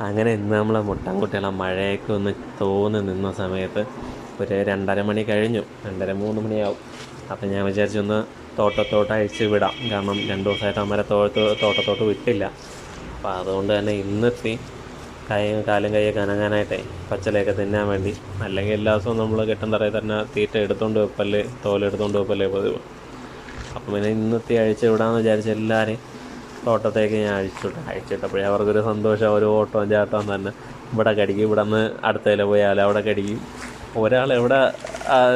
അങ്ങനെ ഇന്ന് നമ്മളെ മുട്ടൻകുട്ടികളെ മഴയൊക്കെ ഒന്ന് തോന്നി നിന്ന സമയത്ത് ഒരു രണ്ടര മണി കഴിഞ്ഞു. രണ്ടര മൂന്ന് മണിയാവും. അപ്പം ഞാൻ വിചാരിച്ചു ഒന്ന് തോട്ടത്തോട്ട് അഴിച്ച് വിടാം. കാരണം രണ്ട് ദിവസമായിട്ട് അമ്മരെ തോട്ട തോട്ടത്തോട്ട് വിട്ടില്ല. അപ്പോൾ അതുകൊണ്ട് തന്നെ ഇന്നെത്തി കൈ കാലും കൈയൊക്കെ അനങ്ങാനായിട്ടേ പച്ചലയൊക്കെ തിന്നാൻ വേണ്ടി. അല്ലെങ്കിൽ എല്ലാ ദിവസവും നമ്മൾ കെട്ടും തറയിൽ തന്നെ തീറ്റ എടുത്തുകൊണ്ട് വെപ്പല്ലേ തോലെടുത്തുകൊണ്ട് വെപ്പല്ലേ പതിവ്. അപ്പം പിന്നെ ഇന്നെത്തി അഴിച്ച് വിടാമെന്ന് വിചാരിച്ച് എല്ലാവരെയും തോട്ടത്തേക്ക് ഞാൻ അഴിച്ചിട്ട് അഴിച്ചിട്ടപ്പോഴേ അവർക്കൊരു സന്തോഷം. ഒരു ഓട്ടവും ചാട്ടവും തന്നെ ഇവിടെ കടിക്കും. ഇവിടെ നിന്ന് അടുത്തതിൽ പോയാൽ അവിടെ കടിക്കും. ഒരാൾ എവിടെ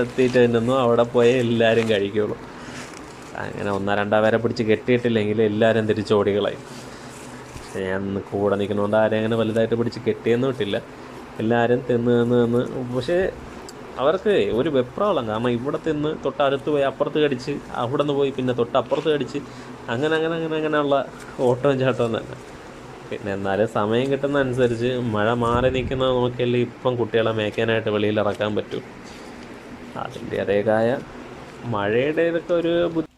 എത്തിയിട്ട് തിന്നുന്നു അവിടെ പോയേ എല്ലാവരും കഴിക്കുള്ളൂ. അങ്ങനെ ഒന്നോ രണ്ടോ പേരെ പിടിച്ച് കെട്ടിയിട്ടില്ലെങ്കിൽ എല്ലാവരും തിരിച്ചോടികളായി പക്ഷേ ഞാൻ കൂടെ നിൽക്കുന്നതുകൊണ്ട് ആരെയും അങ്ങനെ വലുതായിട്ട് പിടിച്ച് കെട്ടിയൊന്നും ഇട്ടില്ല. എല്ലാവരും തിന്ന് തിന്ന് തിന്ന്. പക്ഷേ അവർക്ക് ഒരു വെപ്രാളം. കാരണം ഇവിടെ തിന്ന് തൊട്ടടുത്ത് പോയി അപ്പുറത്ത് കടിച്ച് അവിടെ നിന്ന് പോയി പിന്നെ തൊട്ടപ്പുറത്ത് കടിച്ച് അങ്ങനെ അങ്ങനെ അങ്ങനെ അങ്ങനെയുള്ള ഓട്ടവും ചാട്ടവും തന്നെ. പിന്നെ എന്നാലും സമയം കിട്ടുന്ന അനുസരിച്ച് മഴ മാറി നിൽക്കുന്നത് നോക്കിയല്ലേ ഇപ്പം കുട്ടികളെ മേയ്ക്കാനായിട്ട് വെളിയിൽ ഇറക്കാൻ പറ്റൂ. അതിന്റേതായ മഴയുടെ ഇതൊക്കെ ഒരു ബുദ്ധി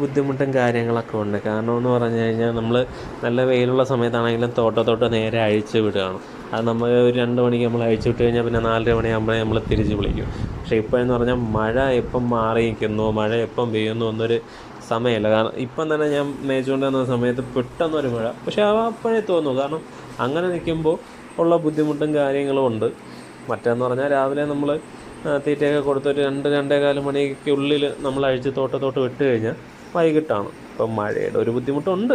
ബുദ്ധിമുട്ടും കാര്യങ്ങളൊക്കെ ഉണ്ട്. കാരണം എന്ന് പറഞ്ഞു കഴിഞ്ഞാൽ നമ്മൾ നല്ല വെയിലുള്ള സമയത്താണെങ്കിലും തോട്ടത്തോട്ട് നേരെ അഴിച്ച് വിടുകയാണ്. അത് നമ്മൾ ഒരു രണ്ട് മണിക്ക് നമ്മൾ അഴിച്ചു വിട്ട് കഴിഞ്ഞാൽ പിന്നെ നാലര മണിയാകുമ്പോഴേ നമ്മൾ തിരിച്ച് വിളിക്കും. പക്ഷേ ഇപ്പോഴെന്ന് പറഞ്ഞാൽ മഴ എപ്പം മാറി നിൽക്കുന്നു മഴ എപ്പം പെയ്യുന്നു എന്നൊരു സമയമില്ല കാരണം ഇപ്പം തന്നെ ഞാൻ മേച്ചുകൊണ്ടിരുന്ന സമയത്ത് പെട്ടെന്നൊരു മഴ. പക്ഷേ ആ അപ്പോഴേ തോന്നുന്നു. കാരണം അങ്ങനെ നിൽക്കുമ്പോൾ ഉള്ള ബുദ്ധിമുട്ടും കാര്യങ്ങളും ഉണ്ട്. മറ്റേന്ന് പറഞ്ഞാൽ രാവിലെ നമ്മൾ തീറ്റയൊക്കെ കൊടുത്തൊരു രണ്ട് രണ്ടേകാൽ മണിക്കുള്ളിൽ നമ്മൾ അഴിച്ച് തോട്ടത്തോട്ട് വിട്ട് കഴിഞ്ഞാൽ വൈകിട്ടാണ്. ഇപ്പം മഴയുടെ ഒരു ബുദ്ധിമുട്ടുണ്ട്.